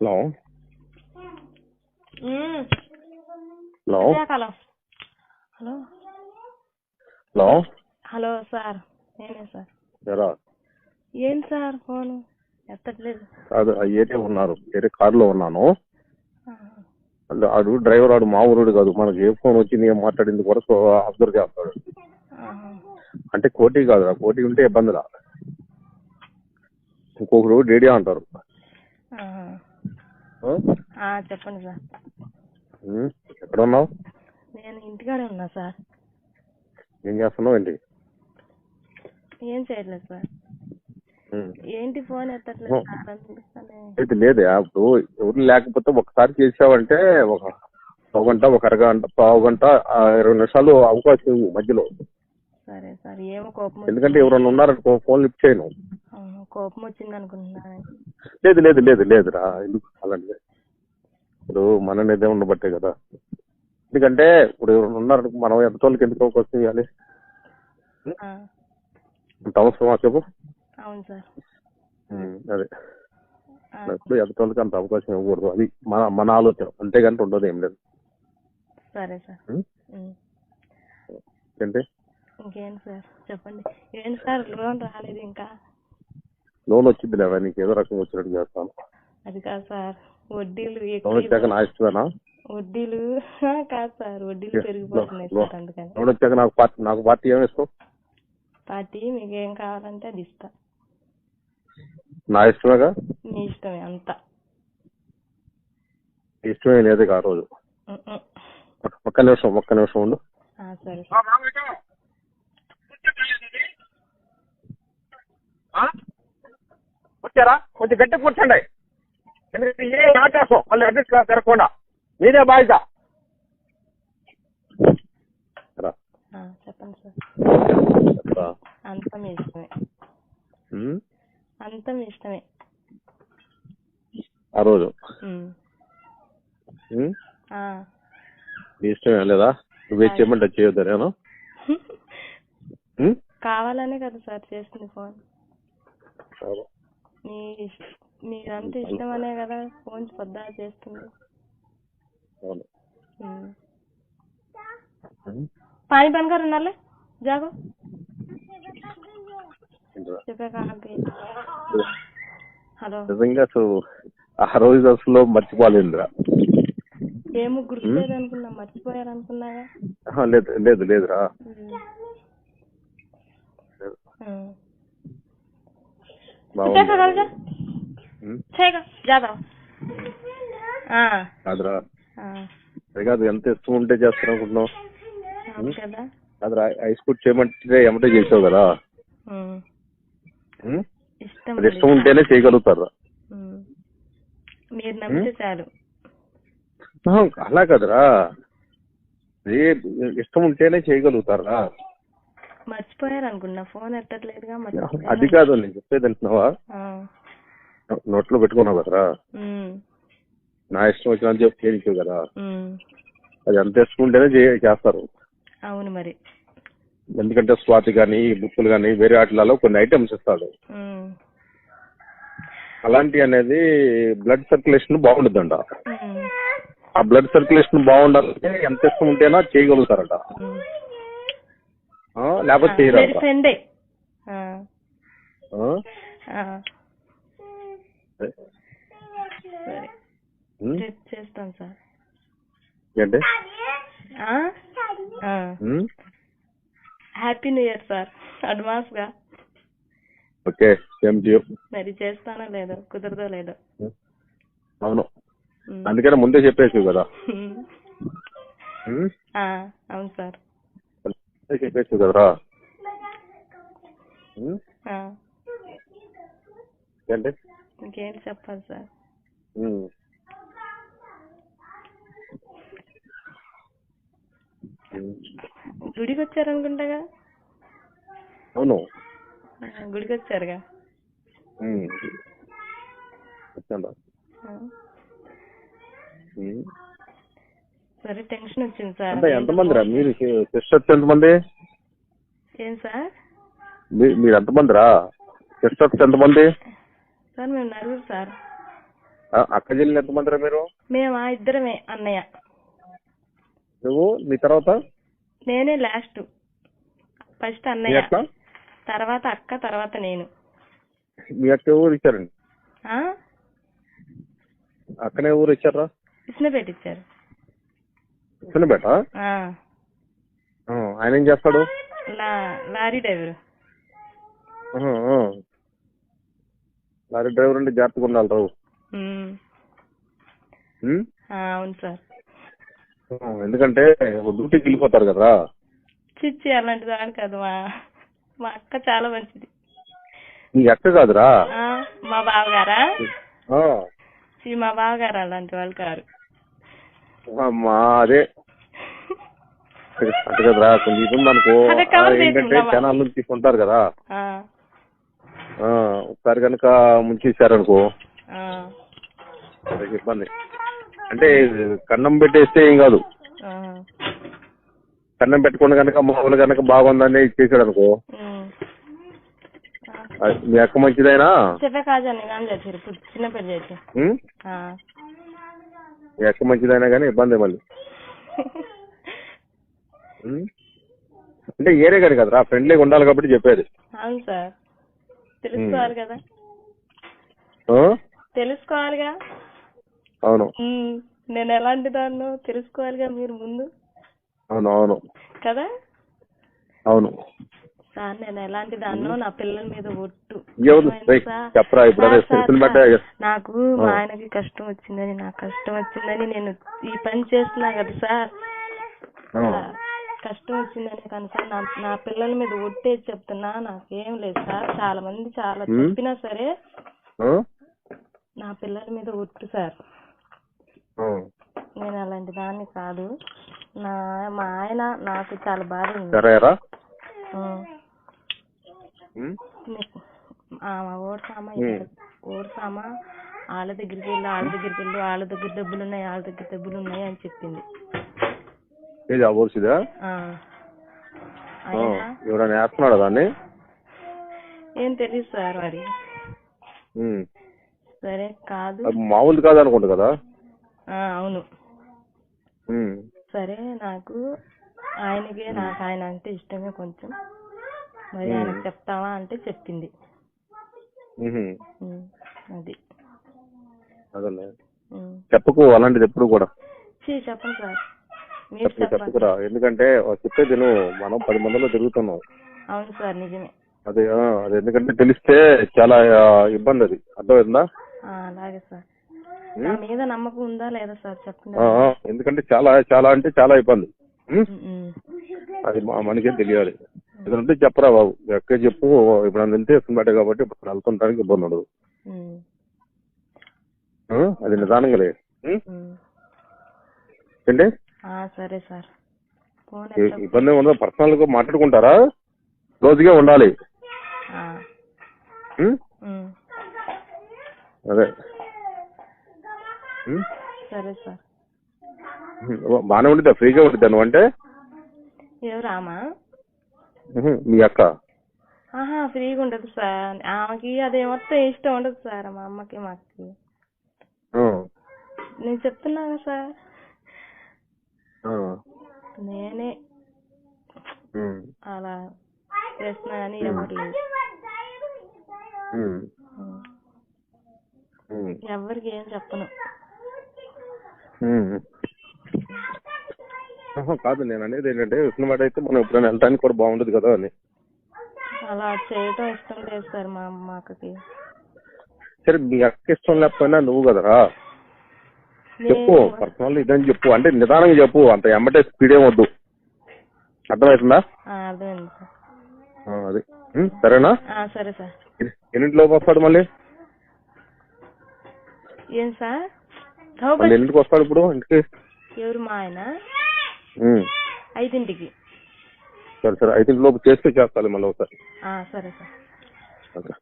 Hello. Hello hello hello. Hello hello sir నేనే sir. ఎరా. ఏంటి సార్ ఫోను? ఎత్తట్లేదు. కాదు ఏరియా ఉన్నారు వేరే కారులో ఉన్నాను. ఆడు డ్రైవర్ ఆడు మా ఊరుడు కాదు మనకి ఏ ఫోన్ వచ్చింది ఏం మాట్లాడింది కూడా అబ్జర్వ్ చేస్తాడు. అంటే కోటి కాదు ఆ కోటి ఉంటే ఇబ్బందిలా ఇంకొకరు డేడియా అంటారు. చెప్పండి సార్. ఎక్కడ ఉన్నావు నేను ఇంటికాడే ఉన్నా సార్. ఏం చేస్తున్నావు ఏంటి? ఏం చేయట్లేదు సార్. ఏంటి ఫోన్ ఎత్తట్లేదు లేదు ఇప్పుడు ఎవరు లేకపోతే ఒకసారి చేసావంటే ఒక ఒక గంట ఒక అరగంట పావు గంట ఇరవై నిమిషాలు అవకాశం ఇవ్వు మధ్యలో. సరే సార్ ఏమో కోపం ఎందుకంటే ఎవరన్నా ఉన్నారనుకో ఫోన్ లిఫ్ట్ చేయను. కోపం వచ్చింది అనుకుంటున్నాను లేదు లేదు లేదు లేదురా. ఎందుకు అలాంటిది ఇప్పుడు మన నిర్ణయం ఉండబట్టే కదా. ఎందుకంటే ఇప్పుడు ఉన్నారు మనం ఎంత వాళ్ళకి ఎందుకు అవకాశం ఇవ్వాలి అంత అవసరమా చెప్పు? అవును సార్. ఉమ్, అదే. ఇప్పుడు ఎంత వాళ్ళకి అంత అవకాశం ఇవ్వకూడదు. అది మన మన ఆలోచన. అంతేగాని ఉండదు ఏం లేదు. సరే సార్. ఏంటి? ఇంకేంటి సార్? చెప్పండి. ఏంటి సార్? లోన్ రాలేదు ఇంకా? లోన్ వచ్చింది లేదా నీకు ఏదో రకంగా వచ్చినట్టు చేస్తాను. అది కాదు సార్. వడ్డీలు లోన్ వచ్చాక నా ఇష్టమేనా? వడ్డీలు కాదు సార్. వడ్డీలు పెరిగిపోతున్నాయి సార్ అందుకని. లోన్ వచ్చాక నాకు పార్టీ నాకు పార్టీ ఏమి ఇస్తావు పార్టీ మీకు ఏం కావాలంటే అది ఇస్తా. నా ఇష్టమేగా? మీ ఇష్టమే అంతా. ఇష్టమే లేదు ఆ రోజు. ఒక్క- నిమిషం ఒక్క నిమిషం ఉండు. ఆ, సరే సార్ వచ్చారా కొంచెం గట్టి కూర్చోండి. ఎందుకంటే ఏ ఆటేసం మళ్ళీ అడ్రస్ తిరగకుండా మీదే బాధ్యత చెప్పండి సార్. అంతా మీ ఇష్టమే. అంతా మీ ఇష్టమే. ఆ రోజు. నీ ఇష్టమే లేదా? నువ్వే చేయమంటే అది చేయొద్దా నేను ఉమ్? కావాలనే కదా సార్ చేస్తుంది ఫోన్. మీ ఇష్టం అనే కదా ఫోన్ పొద్దా చేస్తుంది. పానీ పని గారు ఉన్నారులే? జాగో. హలో. నిజంగా అసలు ఆ రోజు అసలు మర్చిపోలేదురా. ఏమో గుర్తు లేదనుకున్నా మర్చిపోయారు అనుకున్నాగా లేదు లేదు లేదురా. బాగుంది. చెప్పే కదా చేయగా. అది ఎంత ఇష్టం ఉంటే చేస్తాను అనుకుంటున్నావు? కాదురా ఐస్ కుట్ చేయమంటే ఎమ్మటే చేసావు కదా. ఉమ్. ఉమ్? ఇష్టం అది ఇష్టం ఉంటేనే చేయగలుగుతారు. మీరు నమ్మితే చాలు. అలా కదరా. ఇష్టం ఉంటేనే చేయగలుగుతారా మర్చిపోయారు అనుకున్నా ఫోన్ ఎత్తట్లేదుగా అది కాదు నేను చెప్పేది అంటున్నావా. నోట్లో పెట్టుకున్నావు కదరా. నా ఇష్టం వచ్చిన చెప్పి కదా. అది ఎంత ఇష్టం చేస్తారు. అవును మరి. ఎందుకంటే స్వాతి కానీ బుక్కులు కానీ వేరే వాటిలలో కొన్ని ఐటమ్స్ ఇస్తాడు. అలాంటి అనేది బ్లడ్ సర్క్యులేషన్ బాగుంటుందంట ఉమ్. ఆ బ్లడ్ సర్క్యులేషన్ బాగుండాలంటే ఎంత ఇష్టం ఉంటేనా చేయగలుగుతారట. లేకపోతే ఫ్రెండే. సరే. చేస్తాం ఏంటి? Happy new year sir. అడ్వాన్స్గా ఓకే సేమ్ టు యూ. మరి చేస్తానో లేదో కుదరదో లేదో. అవును. అందుకనే ముందే చెప్పేసి కదా. అవును సార్. ఏంటి ఇంకేంటి చెప్పాలి సార్. గుడికి వచ్చారనుకుంటాగా అవును ఆ, గుడికి వచ్చారుగా. వచ్చాను. సరే టెన్షన్ వచ్చింది సార్. అంటే ఎంతమంది రా? మీరు సిస్టర్స్ ఎంతమంది? ఏం సార్? మీ- మీరు ఎంతమంది రా? సిస్టర్స్ ఎంతమంది? సార్ మేము నలుగురు సార్. ఆ, అక్క చెల్లెలు ఎంతమందిరా మీరు? మేమా ఇద్దరమే అన్నయ్య. నువ్వు నీ తర్వాత? నేనే లాస్ట్ ఫస్ట్ మీ అన్నయ్య. అక్క? తర్వాత అక్క తర్వాత నేను. మీ అక్క ఊరు ఇచ్చారండి? ఆ? అక్కనే ఊరు ఇచ్చారా ఇసునపేట ఇచ్చారు. చిన్నబేట ఆ, ఆయన ఏం చేస్తాడు? Lorry driver. లారీ డ్రైవర్ అంటే జాగ్రత్తగా ఉండాలి రావు. అవును సార్. ఎందుకంటే డ్యూటీకి వెళ్ళిపోతారు కదా చిచ్చి అలాంటి దాని కాదు మా మా అక్క చాలా మంచిది. నీ అక్క కాదురా? మా బావగారా? మా బావగారు అలాంటి వాళ్ళు కారు. అమ్మా అదే. అంటే కదరా కొంచెం ఇది ఉందనుకో ఏంటంటే? జనాల నుంచి తీసుకుంటారు కదా. ఒకసారి కనుక ముంచేసారనుకో ఇబ్బంది. అంటే కన్నం పెట్టేస్తే ఏం కాదు. కన్నం పెట్టుకుని కనుక మామూలు కనుక బాగుందని ఇచ్చేసాడు అనుకో మీ అక్క మంచిదైనా. మీ అక్క మంచిదైనా కానీ ఇబ్బంది మళ్ళీ? అంటే ఏరే కానీ కదరా ఫ్రెండ్లీగా ఉండాలి కాబట్టి చెప్పేది. అవును సార్. తెలుసుకోవాలి కదా? తెలుసుకోవాలిగా? అవును. నేను ఎలాంటి దాన్నో తెలుసుకోవాలిగా మీరు ముందు. అవును అవును. కదా? అవును. సార్ నేను ఎలాంటి దాన్నో నా పిల్లల మీద ఒట్టు. ఎవరు? ఏమైంది రేయ్, సార్? చెప్పరా ఇప్పుడు అదే సార్, బట్టే నాకు మా. ఆయనకి కష్టం వచ్చిందని నాకు కష్టం వచ్చిందని నేను ఈ పని చేస్తున్నా కదా సార్. ఆ. సార్, కష్టం వచ్చిందని కానీ సార్ నా నా పిల్లల మీద ఒట్టేసి చెప్తున్నా నాకేం లేదు సార్ చాలా మంది చాలా. చెప్పినా సరే? నా పిల్లల మీద ఒట్టు సార్. నేను అలాంటి దాన్ని కాదు నా మా ఆయన నాకు చాలా బాధ ఉంది సరేరా ఉమ్. ఉం? నీకు- ఆ, మా ఓడ్సామా ఉమ్. ఓడ్సామా వాళ్ళ దగ్గరికి వెళ్ళి వాళ్ళ దగ్గరికి వెళ్ళి వాళ్ళ దగ్గర డబ్బులు ఉన్నాయి వాళ్ళ దగ్గర డబ్బులు ఉన్నాయి అని చెప్పింది ఏది ఆ ఎవరైనా వేస్తున్నాడా దాన్ని? ఏం తెలియదు సార్ మరి. సరే కాదు. అది మామూలు కాదు అనుకుంటా కదా? ఆ, అవును. సరే నాకు ఆయనకి నాకు ఆయన అంటే ఇష్టమే కొంచెం. మరి ఆయనకు చెప్తావా అంటే చెప్పింది. ఉహుం. ఉమ్, అది. అదలే. ఉమ్. చెప్పకు అలాంటిది ఎప్పుడు కూడా. చీ చెప్పండి సార్. చెప్పుకురా ఎందుకంటే చెప్పేది నువ్వు మనం పది మందిలో తిరుగుతున్నాం. అవును సార్ నిజమే. అది అది ఎందుకంటే తెలిస్తే చాలా ఇబ్బంది అది. అర్థమైందా? అలాగే సార్. మీద నమ్మకం ఉందా లేదా సార్? చెప్పండి. ఎందుకంటే చాలా చాలా అంటే చాలా ఇబ్బంది. అది మా- మనకే తెలియాలి. ఎందుకంటే చెప్పరా బాబు. ఎక్కడ చెప్పు. ఇప్పుడు వెళ్తే బయట కాబట్టి ఇప్పుడు వెళ్తుంటానికి ఇబ్బంది ఉండదు? అది నిదానంగా ఉమ్. ఏంటి? సరే సార్. ఫోన్ ఇబ్బంది ఉండదు. పర్సనల్గా మాట్లాడుకుంటారా? రోజుగా ఉండాలి. ఆ, ఉం? ఉమ్. అదే. ఉం? సరే సార్. ఉం. బాగానే ఉండిద్దా? ఫ్రీగా ఉండిద్దా నువ్వు అంటే? ఎవరు ఆమా? ఉహు, మీ అక్క? ఆహా ఫ్రీగా ఉండదు సార్. ఆమెకి అది మొత్తం ఇష్టం ఉండదు సార్ మా అమ్మకి మా అక్కకి ఆ, నేను చెప్తున్నాను సార్. నేనే అలా చేస్తున్నా కానీ ఎవరు లేదు ఉం, ఉమ్. ఉం, ఎవరికి ఏం చెప్పను. కాదు నేను అనేది ఏంటంటే మాట అయితే మనం ఎప్పుడైనా వెళ్ళడానికి కూడా బాగుండదు కదా అని. అలా చేయటం ఇష్టం లేదు సార్ మా అమ్మ అక్కకి సరే మీ అక్క ఇష్టం లేకపోయినా నువ్వు కదరా? చెప్పు పర్సనల్ ఇదని చెప్పు. అంటే నిదానంగా చెప్పు. అంత ఎమ్మటే స్పీడ్ ఏం వద్దు. అర్థమవుతుందా? అది. సరేనా? సరే సార్. ఎన్నింటిలోకి వస్తాడు మళ్ళీ? ఏం సార్? మళ్ళీ ఎన్నింటికి వస్తాడు ఇప్పుడు ఇంటికి? ఎవరు మా ఆయన. ఐదింటికి. సరే సరే. ఐదింటి లోపు చేస్తే చేస్తాలి మళ్ళీ ఒకసారి. సరే సార్. ఓకే.